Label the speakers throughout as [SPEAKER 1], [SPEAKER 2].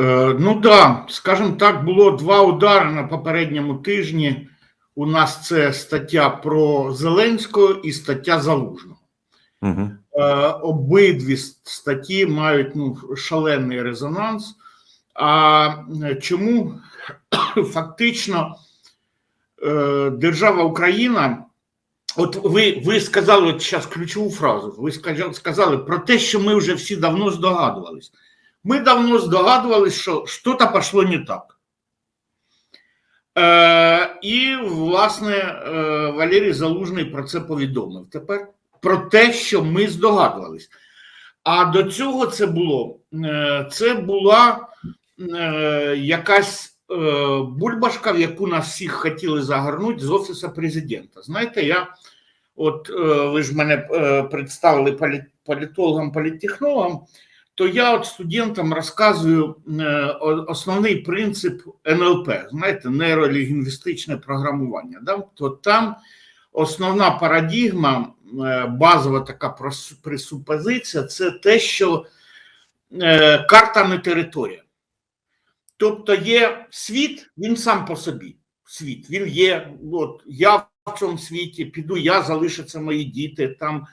[SPEAKER 1] Е, Ну да, скажімо так, було два удари на попередньому тижні. У нас це стаття про Зеленського і стаття Залужного.
[SPEAKER 2] Угу.
[SPEAKER 1] Обидві статті мають ну, шалений резонанс. А е, чому фактично держава Україна, от ви, ви сказали от зараз ключову фразу, ви сказали, сказали про те, що ми вже всі давно здогадувались. Ми давно здогадувались, що щось пішло не так. Е, і, власне, е, Валерій Залужний про це повідомив. Тепер про те, що ми здогадувались. А до цього це було е, це була е, якась е, бульбашка, в яку нас всіх хотіли загорнути з офісу президента. Знаєте, я от е, ви ж мене е, представили полі- політологом, політтехнологом, то я от студентам розказую е, основний принцип НЛП, знаєте, нейролінгвістичне програмування. Да? То там основна парадігма, е, базова така пресупозиція це те, що е, карта не територія. Тобто є світ, він сам по собі. Світ, він є. От я в цьому світі піду, я залишаться мої діти. Там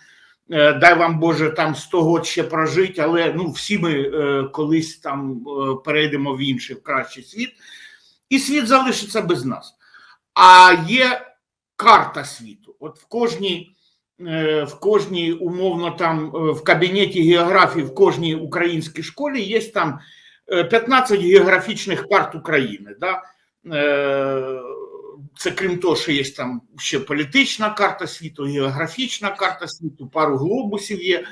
[SPEAKER 1] дай вам Боже, там 100 год ще прожити, але ну всі ми е, колись там е, перейдемо в інший в кращий світ, і світ залишиться без нас. А є карта світу. От в кожній, е, в кожній умовно там е, в кабінеті географії, в кожній українській школі є там е, 15 географічних карт України. Да? Е, Це крім того, що є там ще політична карта світу, географічна карта світу, пару глобусів є,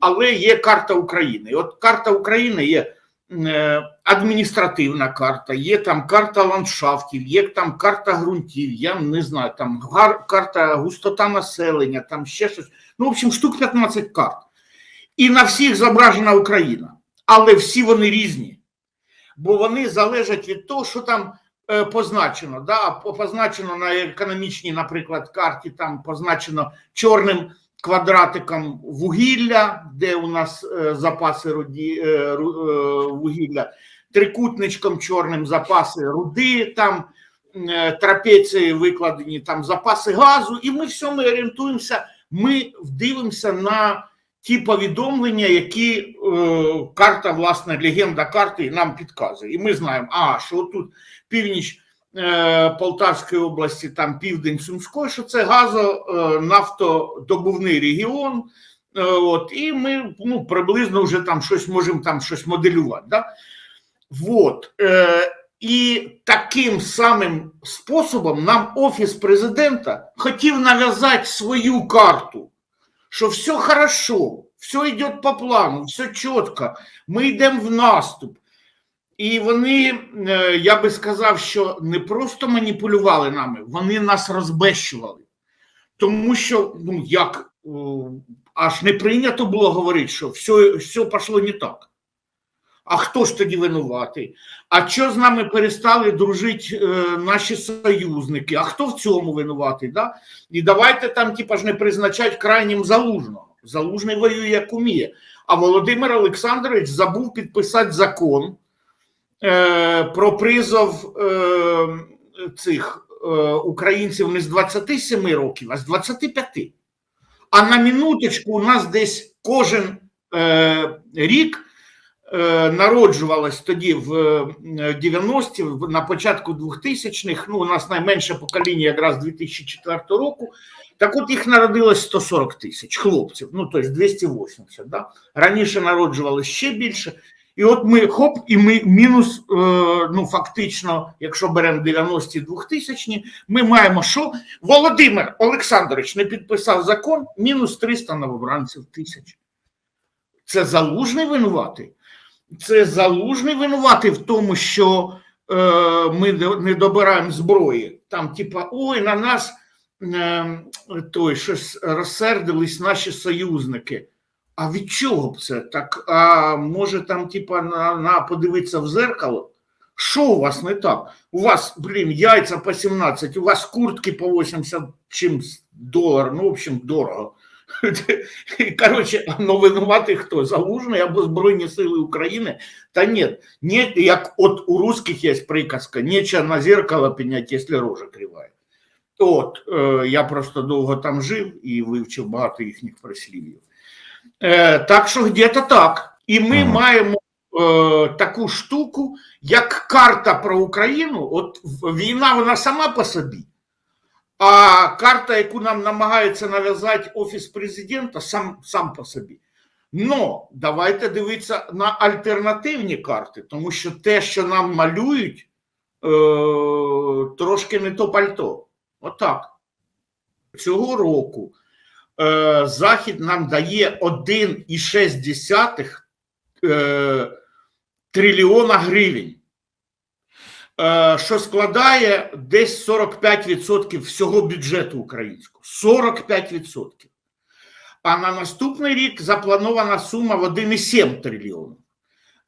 [SPEAKER 1] але є карта України. І От карта України є е, адміністративна карта, є там карта ландшафтів, є там карта ґрунтів, я не знаю, там карта густота населення, там ще щось. Ну, в общем, штук 15 карт. І на всіх зображена Україна, але всі вони різні, бо вони залежать від того, що там позначено. Да? Позначено на економічній, наприклад, карті, там позначено чорним квадратиком вугілля, де у нас е, запаси руді, е, е, вугілля, трикутничком чорним запаси руди, там е, трапеції викладені там запаси газу, і ми все ми орієнтуємося, ми дивимося на ті повідомлення, які е, карта, власне, легенда карти нам підказує. І ми знаємо, а що тут північ е, Полтавської області, там південь Сумської, що це газо е, нафтодобувний регіон. Е, от, і ми ну, приблизно вже там щось можемо там щось моделювати. Да? Вот. Е, і таким самим способом нам Офіс президента хотів нав'язати свою карту, що все хорошо, все йде по плану, все чітко, ми йдемо в наступ. І вони, е, я би сказав, що не просто маніпулювали нами, вони нас розбещували. Тому що, ну як, аж не прийнято було говорити, що все, все пішло не так. А хто ж тоді винуватий? А що з нами перестали дружити е, наші союзники? А хто в цьому винуватий? Да? І давайте там, типа ж, не призначати крайнім залужного. Залужний воює як уміє. А Володимир Олександрович забув підписати закон е, про призов е, цих е, українців не з 27 років, а з 25. А на минуточку у нас десь кожен е, рік народжувалось тоді в е, 90-ті, на початку 2000-х, ну у нас найменше покоління якраз 2004 року, так от їх народилось 140 тисяч хлопців, ну тобто 280, да? раніше народжувалось ще більше. І от ми хоп, і ми мінус, е, ну фактично, якщо беремо 90-ті 2000 ми маємо що? Володимир Олександрович не підписав закон, мінус 300 новобранців тисяч. Це залужний винуватий. Це залужний винуватий в тому, що е, ми не добираємо зброї. Там, типа, ой, на нас е, той щось розсердились наші союзники. А від чого б це? Так, а може там, типа, на, на подивитися в зеркало? Що у вас не так? У вас, блін, яйця по 17, у вас куртки по 80 чимсь долар, ну, в общем, дорого. Коротше, ну винуватий хто? Залужний або Збройні Сили України? Та ні, не, як от у русских є приказка, нече на зеркало пенять, якщо рожа кривая. От, е, я просто довго там жив і вивчив багато їхніх прислів'їв. Е, так що где-то так. І ми
[SPEAKER 2] Мгм.
[SPEAKER 1] маємо е, таку штуку, як карта про Україну. От війна вона сама по собі. А карта, яку нам намагається нав'язати Офіс президента, сам, сам по собі. Но давайте дивитися на альтернативні карти, тому що те, що нам малюють, е, трошки не то пальто. Отак. Цього року е, Захід нам дає 1,6 е, трильйона гривень що складає десь 45% всього бюджету українського. 45%. А на наступний рік запланована сума в 1,7 трильйона.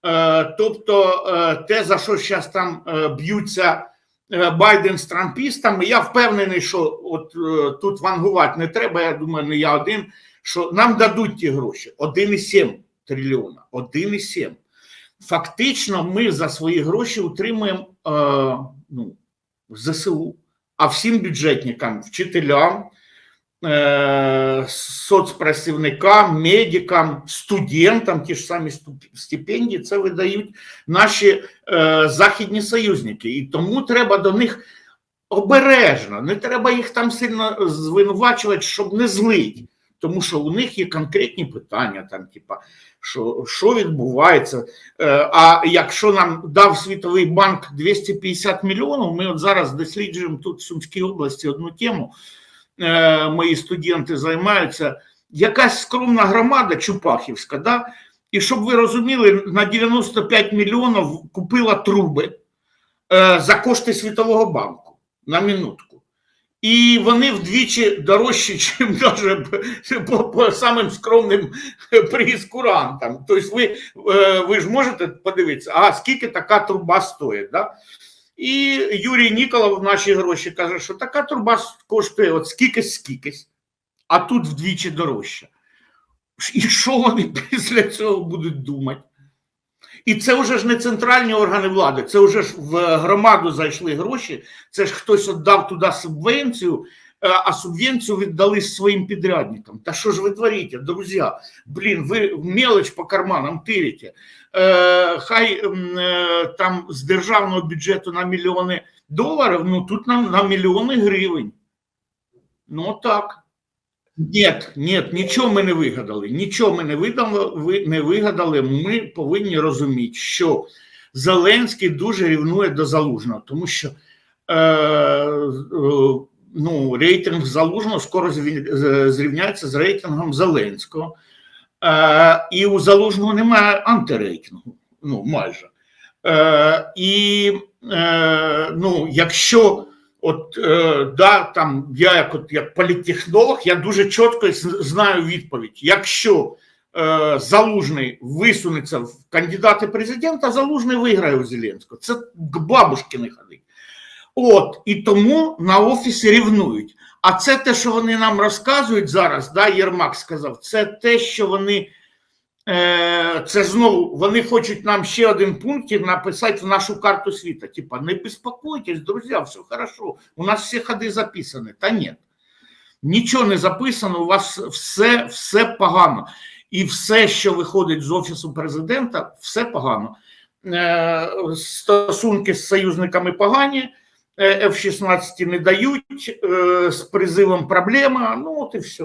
[SPEAKER 1] Е, Тобто, е, те, за що зараз там е, б'ються е, Байден з трампістами, я впевнений, що от е, тут вангувати не треба. Я думаю, не я один, що нам дадуть ті гроші 1,7 трильйона. 1,7 фактично ми за свої гроші утримуємо е, ну, ЗСУ, а всім бюджетникам, вчителям, е, соцпрацівникам, медикам, студентам, ті ж самі стипендії, це видають наші е, західні союзники. І тому треба до них обережно, не треба їх там сильно звинувачувати, щоб не злить. Тому що у них є конкретні питання, там, типа, що, що відбувається. Е, А якщо нам дав Світовий банк 250 мільйонів, ми от зараз досліджуємо тут в Сумській області одну тему. Е, Мої студенти займаються. Якась скромна громада Чупахівська, да? і щоб ви розуміли, на 95 мільйонів купила труби е, за кошти Світового банку на минутку. І вони вдвічі дорожчі, ніж навіть по, по самим скромним прескурантам. Тобто ви, е, ви ж можете подивитися, а скільки така труба стоїть. Да? І Юрій Ніколов в наші гроші каже, що така труба коштує от скількись скількись, а тут вдвічі дорожче. І що вони після цього будуть думати? І це вже ж не центральні органи влади, це вже ж в громаду зайшли гроші, це ж хтось віддав туди субвенцію, е, а субвенцію віддали своїм підрядникам. Та що ж ви творите, друзі? Блін, ви мелоч по карманам тирите. Е, хай е, там з державного бюджету на мільйони доларів, ну тут на, на мільйони гривень. Ну так. Ні, ні, нічого ми не вигадали. Нічого ми не видали, ви не вигадали. Ми повинні розуміти, що Зеленський дуже рівнує до Залужного, тому що е, ну, рейтинг Залужного скоро зрівняється з рейтингом Зеленського. Е, і у Залужного немає антирейтингу. Ну, майже. Е, і е, ну, якщо От е, да, там я як от як політтехнолог, я дуже чітко знаю відповідь. Якщо е, Залужний висунеться в кандидати президента, Залужний виграє у Зеленського. Це к бабушки не ходить. От і тому на офісі рівнують. А це те, що вони нам розказують зараз, да, Єрмак сказав, це те, що вони. Е, Це знову вони хочуть нам ще один пункт написати в нашу карту світу. Типа, не безпокойтесь, друзі, все хорошо. У нас всі ходи записані. Та ні. Нічого не записано, у вас все, все погано. І все, що виходить з офісу президента, все погано. Е, Стосунки з союзниками погані, е, F-16 не дають, е, з призивом проблема. Ну, от і все.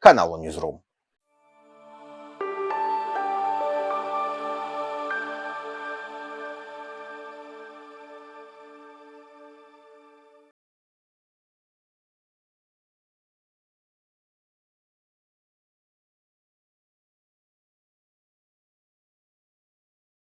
[SPEAKER 2] каналу Newsroom.